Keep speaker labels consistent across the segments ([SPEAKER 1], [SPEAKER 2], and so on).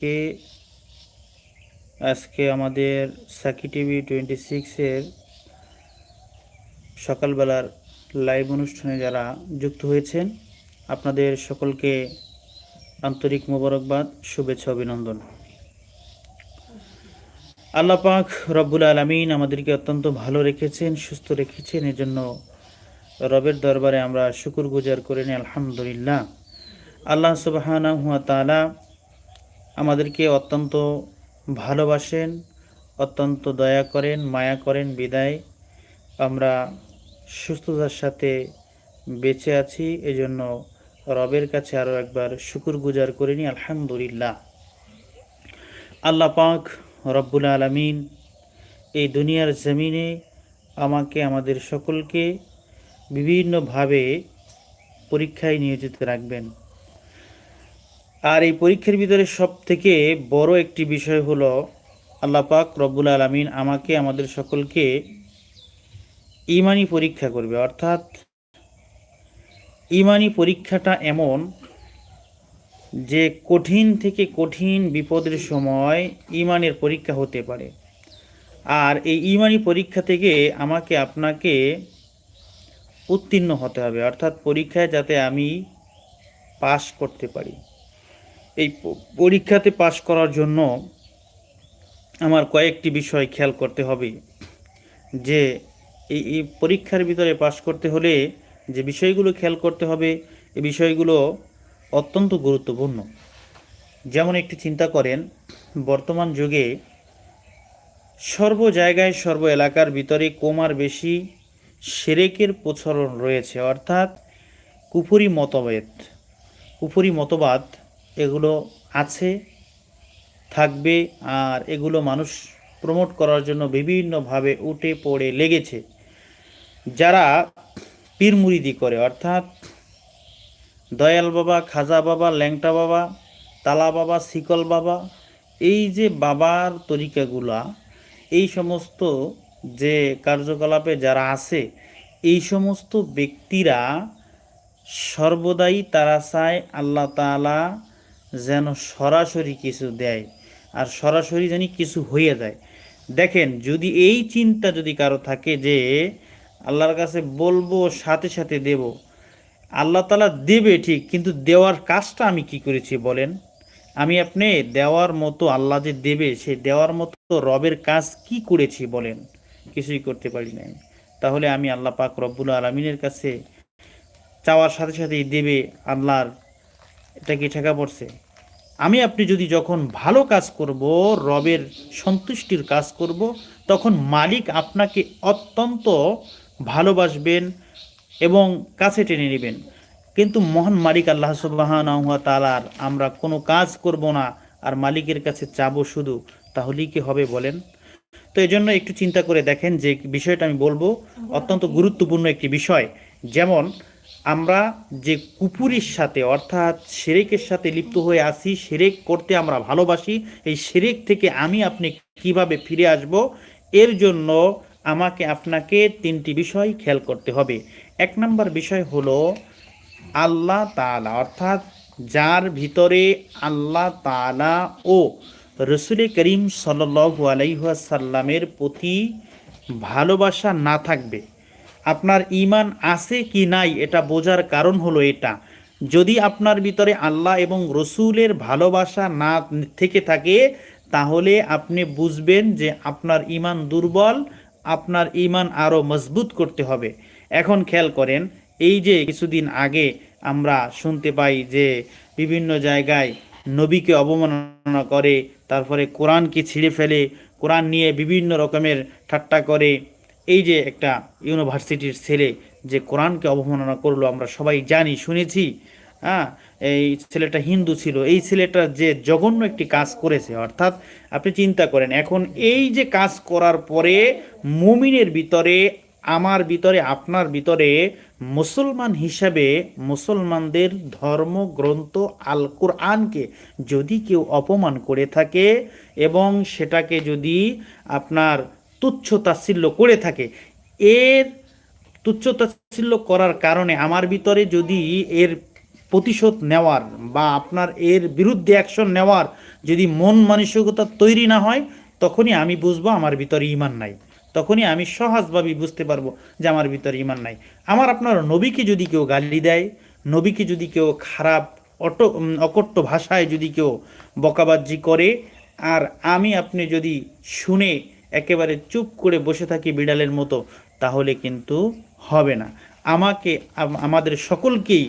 [SPEAKER 1] কে আজকে আমাদের Psaki TV twenty সিক্সের সকালবেলার লাইভ অনুষ্ঠানে যারা যুক্ত হয়েছেন, আপনাদের সকলকে আন্তরিক মোবারকবাদ, শুভেচ্ছা, অভিনন্দন। আল্লাহ পাক রব্বুল আলমিন আমাদেরকে অত্যন্ত ভালো রেখেছেন, সুস্থ রেখেছেন, এজন্য রবের দরবারে আমরা শুকুর গুজার করে নিই, আলহামদুলিল্লাহ। আল্লাহ সুবাহানা হুয়া তালা আমাদেরকে অত্যন্ত ভালোবাসেন, অত্যন্ত দয়া করেন, মায়া করেন, বিদায়। আমরা সুস্থতার সাথে বেঁচে আছি, এজন্য রবের কাছে আরও একবার শুকুর গুজার করে নিই, আলহামদুলিল্লাহ। আল্লাহ পাক রব্বুল আলমিন এই দুনিয়ার জমিনে আমাকে, আমাদের সকলকে বিভিন্নভাবে পরীক্ষায় নিয়োজিত রাখবেন। আর এই পরীক্ষার ভিতরে সব থেকে বড় একটি বিষয় হলো আল্লাহ পাক রব্বুল আলমিন আমাকে, আমাদের সকলকে ইমানি পরীক্ষা করবে। অর্থাৎ ইমানি পরীক্ষাটা এমন যে কঠিন থেকে কঠিন বিপদের সময় ইমানের পরীক্ষা হতে পারে। আর এই ইমানি পরীক্ষা থেকে আমাকে, আপনাকে উত্তীর্ণ হতে হবে। অর্থাৎ পরীক্ষায় যাতে আমি পাশ করতে পারি। এই পরীক্ষাতে পাশ করার জন্য আমার কয়েকটি বিষয় খেয়াল করতে হবে। যে, এই পরীক্ষার ভিতরে পাশ করতে হলে যে বিষয়গুলো খেয়াল করতে হবে, এই বিষয়গুলো অত্যন্ত গুরুত্বপূর্ণ। যেমন একটি চিন্তা করেন, বর্তমান যুগে সর্ব জায়গায় সর্ব এলাকার ভিতরে কমার বেশি সেরেকের প্রচলন রয়েছে, অর্থাৎ কুফুরি মতভেদ, কুফুরি মতবাদ এগুলো আছে, থাকবে, আর এগুলো মানুষ প্রমোট করার জন্য বিভিন্নভাবে উঠে পড়ে লেগেছে। যারা পীর মুরিদি করে, অর্থাৎ দয়াল বাবা, খাজা বাবা, ল্যাংটা বাবা, তালা বাবা, শিকল বাবা, এই যে বাবার তরিকাগুলা, এই সমস্ত যে কার্যকলাপে যারা আছে, এই সমস্ত ব্যক্তিরা সর্বদাই তারা চায় আল্লাহ তাআলা যেন সরাসরি কিছু দেয় আর সরাসরি জানি কিছু হয়ে যায়। দেখেন, যদি এই চিন্তা যদি কারও থাকে যে আল্লাহর কাছে বলব, সাথে সাথে দেব, আল্লাহ তালা দেবে ঠিক, কিন্তু দেওয়ার কাজটা আমি কি করেছি বলেন? আমি আপনি দেওয়ার মতো আল্লাহ যে দেবে, সে দেওয়ার মতো রবের কাজ কি করেছি বলেন? কিছুই করতে পারি নাই। তাহলে আমি আল্লাহ পাক রব্বুল আলমিনের কাছে চাওয়ার সাথে সাথেই দেবে আল্লাহর এটা কি ঠেকা পড়ছে? আমি আপনি যদি যখন ভালো কাজ করব, রবের সন্তুষ্টির কাজ করব, তখন মালিক আপনাকে অত্যন্ত ভালোবাসবেন এবং কাছে টেনে নেবেন। কিন্তু মহান মালিক আল্লাহ সুবাহান তালার আমরা কোনো কাজ করব না, আর মালিকের কাছে চাবো শুধু, তাহলেই কি হবে বলেন? তো এই জন্য একটু চিন্তা করে দেখেন যে বিষয়টা আমি বলব। অত্যন্ত গুরুত্বপূর্ণ একটি বিষয়, যেমন আমরা যে কুপুরির সাথে, অর্থাৎ সেরেকের সাথে লিপ্ত হয়ে আসি সেরেক করতে আমরা ভালোবাসি, এই সেরেক থেকে আমি আপনি কীভাবে ফিরে আসব, এর জন্য আমাকে আপনাকে তিনটি বিষয় খেয়াল করতে হবে। এক নম্বর বিষয় হলো আল্লাহ তাআলা, অর্থাৎ যার ভিতরে আল্লাহ তাআলা ও রসুল করিম সাল্লু আলাইসাল্লামের প্রতি ভালোবাসা না থাকবে। আপনার ইমান আছে কি নাই এটা বোঝার কারণ হলো এটা। যদি আপনার ভিতরে আল্লাহ এবং রসুলের ভালোবাসা না থেকে থাকে, তাহলে আপনি বুঝবেন যে আপনার ইমান দুর্বল, আপনার ইমান আরও মজবুত করতে হবে। এখন খেয়াল করেন, এই যে কিছুদিন আগে আমরা শুনতে পাই যে বিভিন্ন জায়গায় নবীকে অবমাননা করে, তারপরে কোরআনকে ছিঁড়ে ফেলে, কোরআন নিয়ে বিভিন্ন রকমের ঠাট্টা করে এই যে একটা ইউনিভার্সিটির ছেলে যে কোরআনকে অবমাননা করল, আমরা সবাই জানি, শুনেছি হ্যাঁ? এই ছেলেটা হিন্দু ছিল, এই ছেলেটা যে জঘন্য একটি কাজ করেছে, অর্থাৎ আপনি চিন্তা করেন, এখন এই যে কাজ করার পরে মুমিনের ভিতরে, আমার ভিতরে, আপনার ভিতরে মুসলমান হিসাবে মুসলমানদের ধর্মগ্রন্থ আল কোরআনকে যদি কেউ অপমান করে থাকে এবং সেটাকে যদি আপনার তুচ্ছ তাচ্ছিল্য করে থাকে। এর তুচ্ছ তাচ্ছিল্য করার কারণে আমার ভিতরে যদি এর প্রতিশোধ নেওয়ার বা আপনার এর বিরুদ্ধে অ্যাকশন নেওয়ার যদি মন মানসিকতা তৈরি না হয়, তখনই আমি বুঝব আমার ভিতরে ইমান নাই। তখনই আমি সহজভাবে বুঝতে পারব যে আমার ভিতরে ইমান নাই। আমার আপনার নবীকে যদি কেউ গালি দেয়, নবীকে যদি কেউ খারাপ, অট অকট্য ভাষায় যদি কেউ বকাবাজি করে, আর আমি আপনি যদি শুনে একেবারে চুপ করে বসে থাকি বিড়ালের মতো, তাহলে কিন্তু হবে না। আমাকে আমাদের সকলকেই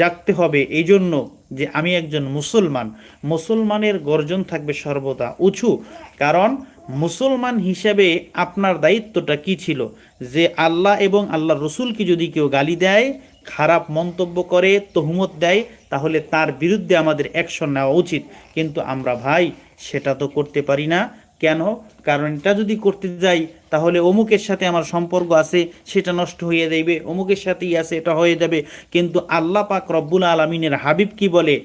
[SPEAKER 1] জাগতে হবে এই জন্য যে আমি একজন মুসলমান। মুসলমানের গর্জন থাকবে সর্বদা উঁচু, কারণ মুসলমান হিসেবে আপনার দায়িত্বটা কি ছিল? যে আল্লাহ এবং আল্লাহ রসুলকে যদি কেউ গালি দেয়, খারাপ মন্তব্য করে, তহুমত দেয়, তাহলে তার বিরুদ্ধে আমাদের অ্যাকশন নেওয়া উচিত। কিন্তু আমরা ভাই, সেটা তো করতে পারি না। কেন? কারণ এটা যদি করতে যাই, তাহলে অমুকের সাথে আমার সম্পর্ক আছে, সেটা নষ্ট হয়ে যাইবে। অমুকের সাথেই আছে, এটা হয়ে যাবে। কিন্তু আল্লাহ পাক রব্বুল আলমিনের হাবিব কি বলে?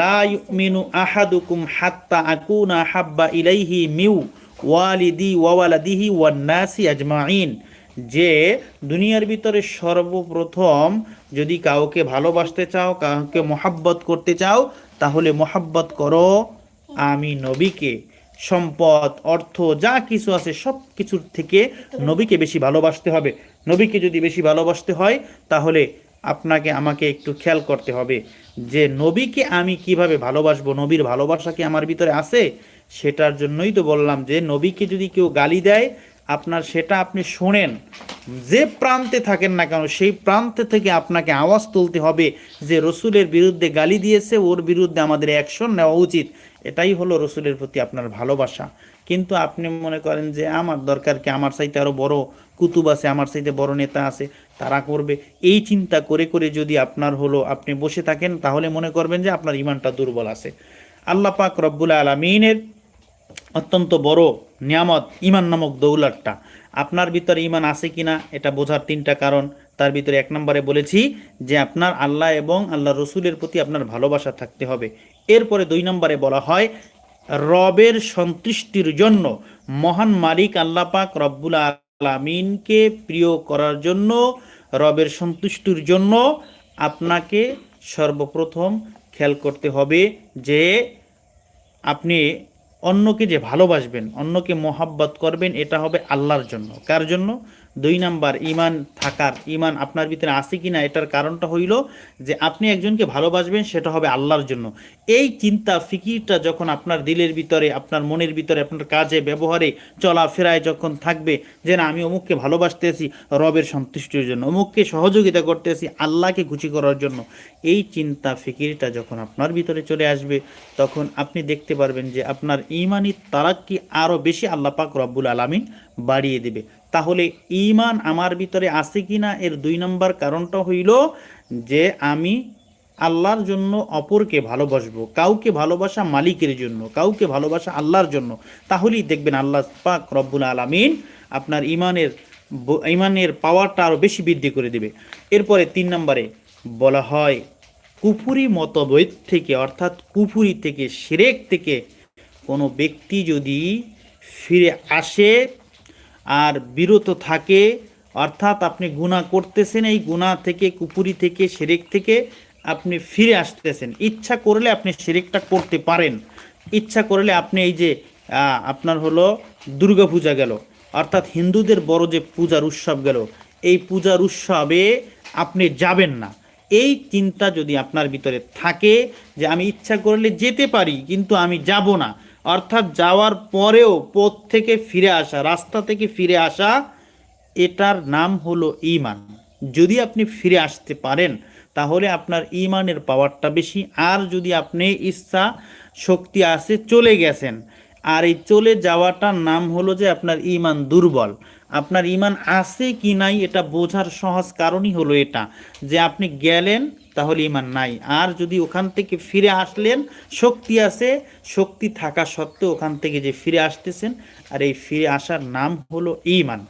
[SPEAKER 1] লা ইউমিনু আহাদুকুম হাত্তা আকুনা হাব্বা ইলাইহি মিউ ওয়ালিদি ওয়াওয়ালাদিহি ওয়ান নাসি আজমাইন। যে দুনিয়ার ভিতরে সর্বপ্রথম যদি কাউকে ভালোবাসতে চাও, কাউকে মোহাব্বত করতে চাও, তাহলে মোহাব্বত করো আমি নবীকে। সম্পদ, অর্থ, যা কিছু আছে সব কিছুর থেকে নবীকে বেশি ভালোবাসতে হবে। নবীকে যদি বেশি ভালোবাসতে হয়, তাহলে আপনাকে, আমাকে একটু খেয়াল করতে হবে যে নবীকে আমি কীভাবে ভালোবাসবো, নবীর ভালোবাসা কি আমার ভিতরে আছে? সেটার জন্যই তো বললাম যে নবীকে যদি কেউ গালি দেয়, আপনার সেটা আপনি শোনেন। যে প্রান্তে থাকেন না কেন, সেই প্রান্ত থেকে আপনাকে আওয়াজ তুলতে হবে যে রসুলের বিরুদ্ধে গালি দিয়েছে, ওর বিরুদ্ধে আমাদের অ্যাকশন নেওয়া উচিত। এটাই হলো রসুলের প্রতি আপনার ভালোবাসা। কিন্তু আপনি মনে করেন যে, আমার দরকার কি? আমার চাইতে আরও বড় কুতুব আছে, আমার চাইতে বড় নেতা আছে, তারা করবে। এই চিন্তা করে করে যদি আপনার হলো, আপনি বসে থাকেন, তাহলে মনে করবেন যে আপনার ইমানটা দুর্বল আছে। আল্লাহ পাক রব্বুল আলমিনের অত্যন্ত বড় নিয়ামত ইমান নামক দৌলতটা। আপনার ভিতরে ইমান আছে কিনা এটা বোঝার তিনটা কারণ। তার ভিতরে এক নম্বরে বলেছি যে আপনার আল্লাহ এবং আল্লাহ রসুলের প্রতি আপনার ভালোবাসা থাকতে হবে। এরপরে দুই নম্বরে বলা হয়, রবের সন্তুষ্টির জন্য মহান মালিক আল্লাহ পাক রব্বুল আলমিনকে প্রিয় করার জন্য, রবের সন্তুষ্টির জন্য আপনাকে সর্বপ্রথম খেয়াল করতে হবে যে আপনি অন্যকে যে ভালোবাসবেন অন্যকে মোহাব্বত করবেন এটা হবে আল্লাহর জন্য। কার জন্য? দুই নাম্বার ইমান থাকার। ইমান আপনার ভিতরে আছে কি না এটার কারণটা হইল যে আপনি একজনকে ভালোবাসবেন, সেটা হবে আল্লাহর জন্য। এই চিন্তা, ফিকিরটা যখন আপনার দিলের ভিতরে, আপনার মনের ভিতরে, আপনার কাজে, ব্যবহারে, চলাফেরায় যখন থাকবে যে না, আমি অমুককে ভালোবাসতেছি, রবের সন্তুষ্টির জন্য, অমুককে সহযোগিতা করতেছি, আল্লাহকে খুশি করার জন্য। এই চিন্তা, ফিকিরটা যখন আপনার ভিতরে চলে আসবে, তখন আপনি দেখতে পারবেন যে আপনার ইমানি তারাক্কি আরও বেশি আল্লাহ পাক রব্বুল আলমিন বাড়িয়ে দেবে। তাহলে ইমান আমার ভিতরে আছে কি না এর দুই নম্বর কারণটা হইল যে আমি আল্লাহর জন্য অপরকে ভালোবাসবো, কাউকে ভালোবাসা মালিকের জন্য, কাউকে ভালোবাসা আল্লাহর জন্য। তাহলেই দেখবেন আল্লাহ পাক রব্বুল আলমিন আপনার ইমানের ইমানের পাওয়ারটা আরও বেশি বৃদ্ধি করে দেবে। এরপরে তিন নম্বরে বলা হয়, কুফুরি মতভেদ থেকে অর্থাৎ কুফুরি থেকে শিরেক থেকে কোনো ব্যক্তি যদি ফিরে আসে আর বিরত থাকে, অর্থাৎ আপনি গুণা করতেছেন, এই গুণা থেকে, কুপুরি থেকে, সেরেক থেকে আপনি ফিরে আসতেছেন। ইচ্ছা করলে আপনি সেরেকটা করতে পারেন। ইচ্ছা করলে আপনি এই যে আপনার হলো দুর্গা পূজা গেল, অর্থাৎ হিন্দুদের বড় যে পূজার উৎসব গেল, এই পূজার উৎসবে আপনি যাবেন না। এই চিন্তা যদি আপনার ভিতরে থাকে যে আমি ইচ্ছা করলে যেতে পারি, কিন্তু আমি যাব না অর্থাৎ যাওয়ার পরেও পথ থেকে ফিরে আসা, রাস্তা থেকে ফিরে আসা, এটার নাম হলো ইমান যদি আপনি ফিরে আসতে পারেন, তাহলে আপনার ইমানের পাওয়ারটা বেশি। আর যদি আপনি ইচ্ছা, শক্তি আছে, চলে গেছেন, আর এই চলে যাওয়াটার নাম হলো যে আপনার ইমান দুর্বল। আপনার ইমান আছে কি নাই, এটা বোঝার সহজ কারণই হলো এটা, যে আপনি গেলেন তাহলে ইমান নাই। আর যদি ওখান থেকে ফিরে আসলেন, শক্তি আছে, শক্তি থাকা সত্ত্বেও ওখান থেকে যে ফিরে আসতেছেন, আর এই ফিরে আসার নাম হলো ইমান।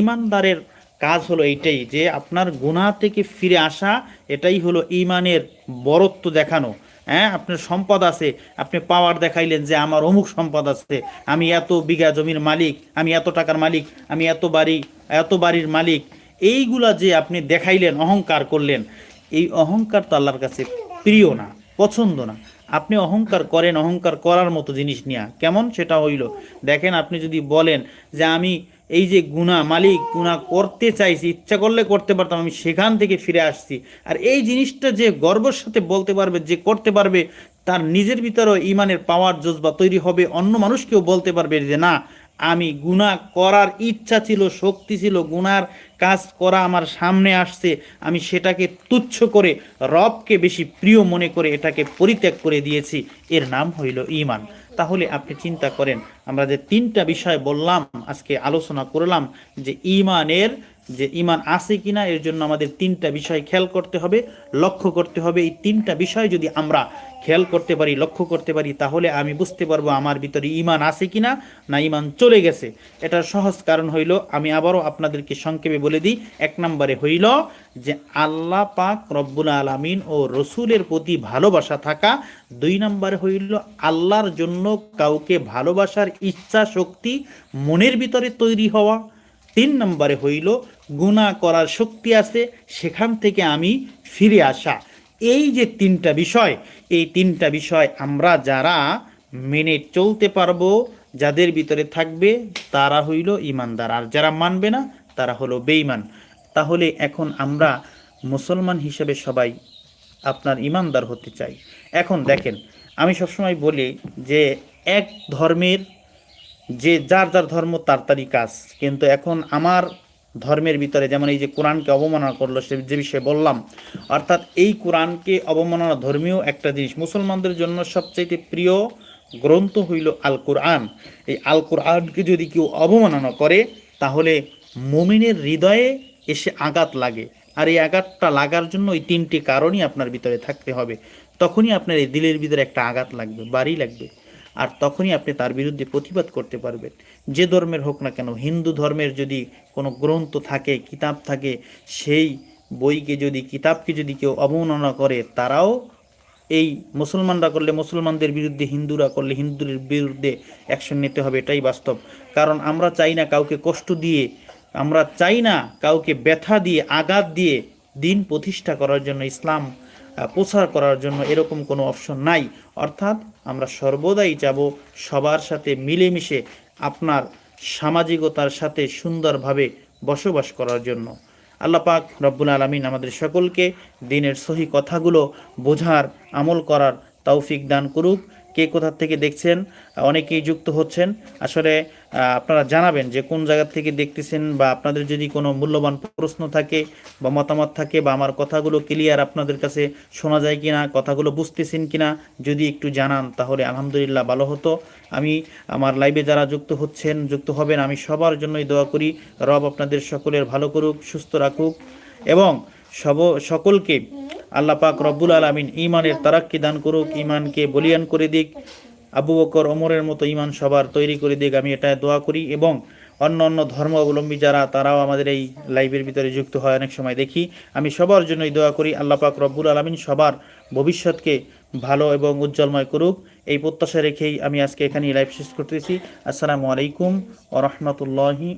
[SPEAKER 1] ইমানদারের কাজ হলো এইটাই যে আপনার গুণা থেকে ফিরে আসা, এটাই হলো ইমানের বরত্ব দেখানো। হ্যাঁ আপনার সম্পদ আছে, আপনি পাওয়ার দেখাইলেন যে আমার অমুক সম্পদ আছে, আমি এত বিঘা জমির মালিক, আমি এত টাকার মালিক, আমি এত বাড়ি, এত বাড়ির মালিক। এইগুলা যে আপনি দেখাইলেন, অহংকার করলেন এই অহংকার তো আল্লাহর কাছে প্রিয় না, পছন্দ না। আপনি অহংকার করেন, অহংকার করার মতো জিনিস নিয়ে। কেমন? সেটা হইল, দেখেন আপনি যদি বলেন যে আমি এই যে গুণা মালিক গুণা করতে চাইছি, ইচ্ছা করলে করতে পারতাম, আমি সেখান থেকে ফিরে আসছি। আর এই জিনিসটা যে গর্বের সাথে বলতে পারবে, যে করতে পারবে, তার নিজের ভিতরেও ইমানের পাওয়ার জজবা তৈরি হবে, অন্য মানুষকেও বলতে পারবে যে না আমি গুণা করার ইচ্ছা ছিল, শক্তি ছিল গুনার কাজ করা আমার সামনে আসছে, আমি সেটাকে তুচ্ছ করে, রবকে বেশি প্রিয় মনে করে এটাকে পরিত্যাগ করে দিয়েছি। এর নাম হইল ইমান তাহলে আপনি চিন্তা করেন, আমরা যে তিনটা বিষয় বললাম, আজকে আলোচনা করলাম, যে ইমানের যে ইমান আছে কিনা, এর জন্য আমাদের তিনটা বিষয় খেয়াল করতে হবে, লক্ষ্য করতে হবে। এই তিনটা বিষয় যদি আমরা খেয়াল করতে পারি, লক্ষ্য করতে পারি, তাহলে আমি বুঝতে পারব আমার ভিতরে ইমান আছে কিনা না ইমান চলে গেছে। এটার সহজ কারণ হইল, আমি আবারও আপনাদেরকে সংক্ষেপে বলে দিই, এক নম্বরে হইল যে আল্লাহ পাক রব্বুল আলামিন ও রসুলের প্রতি ভালোবাসা থাকা। দুই নম্বরে হইল আল্লাহর জন্য কাউকে ভালোবাসার ইচ্ছা, শক্তি, মনের ভিতরে তৈরি হওয়া। তিন নম্বরে হইল গুণা করার শক্তি আছে, সেখান থেকে আমি ফিরে আসা। এই যে তিনটা বিষয়, এই তিনটা বিষয় আমরা যারা মেনে চলতে পারব, যাদের ভিতরে থাকবে, তারা হইল ইমানদার। আর যারা মানবে না, তারা হলো বেঈমান। তাহলে এখন আমরা মুসলমান হিসেবে সবাই আপনার ইমানদার হতে চাই। এখন দেখেন, আমি সবসময় বলি যে এক ধর্মের যে যার যার ধর্ম, তার তারই কাজ। কিন্তু এখন আমার ধর্মের ভিতরে যেমন এই যে কোরআনকে অবমাননা করল, সে যে বিষয়ে বললাম, অর্থাৎ এই কোরআনকে অবমাননা ধর্মীয় একটা জিনিস। মুসলমানদের জন্য সবচাইতে প্রিয় গ্রন্থ হইল আল কোরআন এই আল কোরআনকে যদি কেউ অবমাননা করে, তাহলে মুমিনের হৃদয়ে এসে আঘাত লাগে। আর এই আঘাতটা লাগার জন্য ওই তিনটি কারণই আপনার ভিতরে থাকতে হবে। তখনই আপনার এই দিলের ভিতরে একটা আঘাত লাগবে বাড়ি লাগবে। আর তখনই আপনি তার বিরুদ্ধে প্রতিবাদ করতে পারবেন। যে ধর্মের হোক না কেন, হিন্দু ধর্মের যদি কোনো গ্রন্থ থাকে, কিতাব থাকে, সেই বইকে যদি, কিতাবকে যদি কেউ অবমাননা করে, তারাও এই মুসলমানরা করলে মুসলমানদের বিরুদ্ধে, হিন্দুরা করলে হিন্দুদের বিরুদ্ধে অ্যাকশন নিতে হবে, এটাই বাস্তব। কারণ আমরা চাই না কাউকে কষ্ট দিয়ে, আমরা চাই না কাউকে ব্যথা দিয়ে, আঘাত দিয়ে দিন প্রতিষ্ঠা করার জন্য ইসলাম প্রচার করার জন্য এরকম কোনো অপশন নাই। অর্থাৎ আমরা সর্বদাই যাব সবার সাথে মিলেমিশে আপনার সামাজিকতার সাথে সুন্দরভাবে বসবাস করার জন্য। আল্লাহ পাক রব্বুল আলমিন আমাদের সকলকে দিনের সহি কথাগুলো বোঝার, আমল করার তৌফিক দান করুক। কে কোথা থেকে দেখছেন, অনেকেই যুক্ত হচ্ছেন। আসলে আপনারা জানাবেন যে কোন জায়গা থেকে দেখতেছেন বা আপনাদের যদি কোনো মূল্যবান প্রশ্ন থাকে বা মতামত থাকে বা আমার কথাগুলো ক্লিয়ার আপনাদের কাছে শোনা যায় কিনা, কথাগুলো বুঝতেছেন কিনা, যদি একটু জানান তাহলে আলহামদুলিল্লাহ ভালো হতো। আমি, আমার লাইভে যারা যুক্ত হচ্ছেন, যুক্ত হবেন, আমি সবার জন্যই দোয়া করি, রব আপনাদের সকলের ভালো করুক, সুস্থ রাখুক এবং সব, সকলকে আল্লাহ পাক রব্বুল আলমিন ইমানের তারাক্কি দান করুক ইমানকে বলিয়ান করে দিক। আবু বকর, ওমরের মতো ইমান সবার তৈরি করে দিক, আমি এটা দোয়া করি। এবং অন্য অন্য ধর্ম অবলম্বী যারা, তারাও আমাদের এই লাইভের ভিতরে যুক্ত হয় অনেক সময়। দেখি, আমি সবার জন্যই দোয়া করি, আল্লাহ পাক রব্বুল আলমিন সবার ভবিষ্যৎকে ভালো এবং উজ্জ্বলময় করুক। এই প্রত্যাশা রেখেই আমি আজকে এখানেই লাইভ শেষ করতেছি। আসসালামু আলাইকুম ও রহমতুল্লাহি